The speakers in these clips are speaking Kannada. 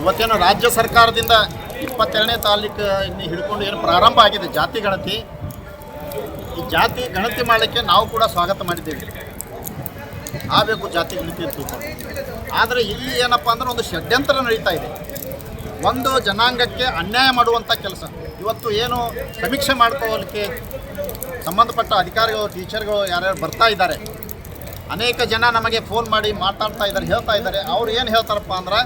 ಇವತ್ತೇನು ರಾಜ್ಯ ಸರ್ಕಾರದಿಂದ ಇಪ್ಪತ್ತೆರಡನೇ ತಾಲೂಕು ಇನ್ನು ಹಿಡ್ಕೊಂಡು ಏನು ಪ್ರಾರಂಭ ಆಗಿದೆ ಜಾತಿ ಗಣತಿ, ಈ ಜಾತಿ ಗಣತಿ ಮಾಡಲಿಕ್ಕೆ ನಾವು ಕೂಡ ಸ್ವಾಗತ ಮಾಡಿದ್ದೇವೆ. ಆಗಬೇಕು ಜಾತಿ ಗಣತಿ ಅಂತ ಆದರೆ ಇಲ್ಲಿ ಏನಪ್ಪ ಅಂದ್ರೆ ಒಂದು ಷಡ್ಯಂತ್ರ ನಡೀತಾ ಇದೆ. ಒಂದು ಜನಾಂಗಕ್ಕೆ ಅನ್ಯಾಯ ಮಾಡುವಂಥ ಕೆಲಸ. ಇವತ್ತು ಏನು ಸಮೀಕ್ಷೆ ಮಾಡ್ಕೋಲಿಕ್ಕೆ ಸಂಬಂಧಪಟ್ಟ ಅಧಿಕಾರಿಗಳು, ಟೀಚರ್ಗಳು ಯಾರ್ಯಾರು ಬರ್ತಾ ಇದ್ದಾರೆ. ಅನೇಕ ಜನ ನಮಗೆ ಫೋನ್ ಮಾಡಿ ಮಾತಾಡ್ತಾ ಇದ್ದಾರೆ, ಹೇಳ್ತಾ ಇದ್ದಾರೆ. ಅವ್ರು ಏನು ಹೇಳ್ತಾರಪ್ಪ ಅಂದ್ರೆ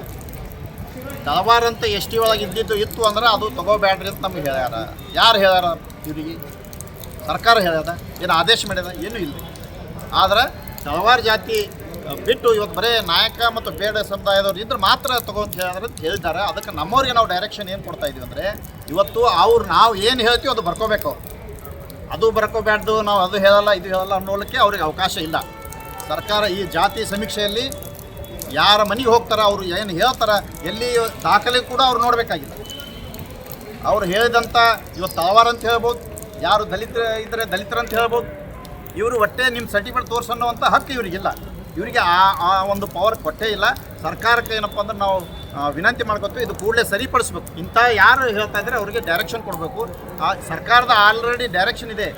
ತಳವಾರಂತ ಎಸ್ ಟಿ ಒಳಗೆ ಇದ್ದಿದ್ದು ಇತ್ತು ಅಂದ್ರೆ ಅದು ತಗೋಬೇಡ್ರಿ ಅಂತ ನಮ್ಗೆ ಹೇಳ್ಯಾರ. ಯಾರು ಹೇಳ್ಯಾರ ಇವರಿಗೆ? ಸರ್ಕಾರ ಹೇಳ್ಯದ, ಏನು ಆದೇಶ ಮಾಡ್ಯದ ಏನೂ ಇಲ್ಲ. ಆದ್ರೆ ತಳವಾರ ಜಾತಿ ಬಿಟ್ಟು ಇವತ್ತು ಬರೇ ನಾಯಕ ಮತ್ತು ಬೇಡ ಸಮುದಾಯದವ್ರು ಇದ್ರೆ ಮಾತ್ರ ತಗೋ ಅಂತ ಹೇಳಿದ್ರೆ ಅಂತ ಹೇಳ್ತಾರೆ. ಅದಕ್ಕೆ ನಮ್ಮವ್ರಿಗೆ ನಾವು ಡೈರೆಕ್ಷನ್ ಏನು ಕೊಡ್ತಾ ಇದೀವಿ ಅಂದರೆ, ಇವತ್ತು ಅವ್ರು ನಾವು ಏನು ಹೇಳ್ತೀವಿ ಅದು ಬರ್ಕೋಬೇಕು. ಅದು ಬರ್ಕೋಬ್ಯಾಡ್ದು, ನಾವು ಅದು ಹೇಳಲ್ಲ, ಇದು ಹೇಳಲ್ಲ ಅನ್ನೋಲಿಕ್ಕೆ ಅವ್ರಿಗೆ ಅವಕಾಶ ಇಲ್ಲ. ಸರ್ಕಾರ ಈ ಜಾತಿ ಸಮೀಕ್ಷೆಯಲ್ಲಿ ಯಾರ ಮನೆಗೆ ಹೋಗ್ತಾರೆ, ಅವರು ಏನು ಹೇಳ್ತಾರೆ, ಎಲ್ಲಿ ದಾಖಲೆ ಕೂಡ ಅವ್ರು ನೋಡಬೇಕಾಗಿಲ್ಲ. ಅವ್ರು ಹೇಳಿದಂಥ ಇವತ್ತು ತಳವಾರ ಅಂತ ಹೇಳ್ಬೋದು, ಯಾರು ದಲಿತ ಇದ್ದರೆ ದಲಿತರಂತ ಹೇಳ್ಬೋದು, ಇವರು ಒಟ್ಟೆ ನಿಮ್ಮ ಸರ್ಟಿಫಿಕೇಟ್ ತೋರಿಸೋವಂಥ ಹಕ್ಕು ಇವರಿಗಿಲ್ಲ. ಇವರಿಗೆ ಆ ಆ ಒಂದು ಪವರ್ ಕೊಟ್ಟೇ ಇಲ್ಲ. ಸರ್ಕಾರಕ್ಕೆ ಏನಪ್ಪ ಅಂದ್ರೆ ನಾವು ವಿನಂತಿ ಮಾಡ್ಕೊತೀವಿ, ಇದು ಕೂಡಲೇ ಸರಿಪಡಿಸ್ಬೇಕು. ಇಂಥ ಯಾರು ಹೇಳ್ತಾ ಇದ್ದಾರೆ ಅವರಿಗೆ ಡೈರೆಕ್ಷನ್ ಕೊಡಬೇಕು. ಆ, ಸರ್ಕಾರದ ಆಲ್ರೆಡಿ ಡೈರೆಕ್ಷನ್ ಇದೆ.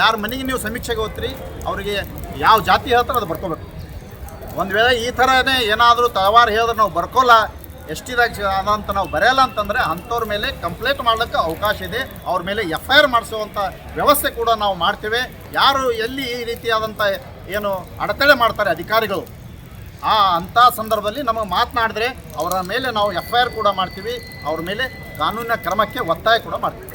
ಯಾರ ಮನೆಗೆ ನೀವು ಸಮೀಕ್ಷೆಗೆ ಹೋಗ್ತೀರಿ, ಅವರಿಗೆ ಯಾವ ಜಾತಿ ಹೇಳ್ತಾರೋ ಅದು ಬರ್ಕೋಬೇಕು. ಒಂದು ವೇಳೆ ಈ ಥರನೇ ಏನಾದರೂ ತಳವಾರ ಹೇಳಿದ್ರೆ ನಾವು ಬರ್ಕೋಲ್ಲ ಎಷ್ಟಿದಾಗ ನಾವು ಬರೆಯಲ್ಲ ಅಂತಂದರೆ ಅಂಥವ್ರ ಮೇಲೆ ಕಂಪ್ಲೇಂಟ್ ಮಾಡೋಕ್ಕೆ ಅವಕಾಶ ಇದೆ. ಅವ್ರ ಮೇಲೆ ಎಫ್ ಐ ಆರ್ ಮಾಡಿಸುವಂಥ ವ್ಯವಸ್ಥೆ ಕೂಡ ನಾವು ಮಾಡ್ತೇವೆ. ಯಾರು ಎಲ್ಲಿ ಈ ರೀತಿಯಾದಂಥ ಏನು ಅಡೆತಡೆ ಮಾಡ್ತಾರೆ ಅಧಿಕಾರಿಗಳು, ಆ ಅಂಥ ಸಂದರ್ಭದಲ್ಲಿ ನಮಗೆ ಮಾತನಾಡಿದ್ರೆ ಅವರ ಮೇಲೆ ನಾವು ಎಫ್ ಐ ಆರ್ ಕೂಡ ಮಾಡ್ತೀವಿ. ಅವ್ರ ಮೇಲೆ ಕಾನೂನಿನ ಕ್ರಮಕ್ಕೆ ಒತ್ತಾಯ ಕೂಡ ಮಾಡ್ತೀವಿ.